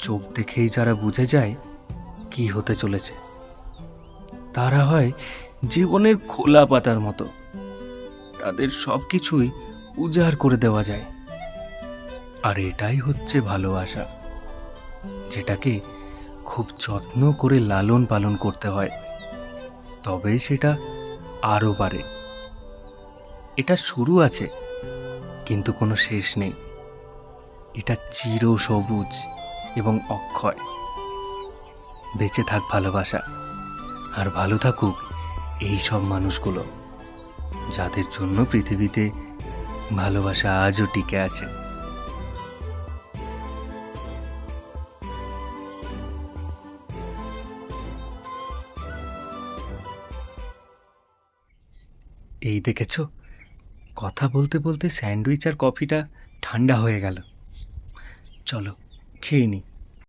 চোখ দেখেই যারা বুঝে যায় কি হতে চলেছে। তারা হয় জীবনের খোলা পাতার মতো। তাদের সব কিছুই উজাড় করে দেওয়া যায়। আর এটাই হচ্ছে ভালোবাসা যেটাকে খুব যত্ন করে লালন পালন করতে হয়। তবে সেটা আরও বাড়ে। এটা শুরু আছে, কিন্তু কোনো শেষ নেই। এটা চির সবুজ এবং অক্ষয়। বেঁচে থাক ভালোবাসা, আর ভালো থাকুক এই সব মানুষগুলো, যাদের জন্য পৃথিবীতে ভালোবাসা আজও টিকে আছে। এই দেখেছ? কথা বলতে বলতে স্যান্ডউইচ আর কফিটা ঠান্ডা হয়ে গেল। চলো। zucchini.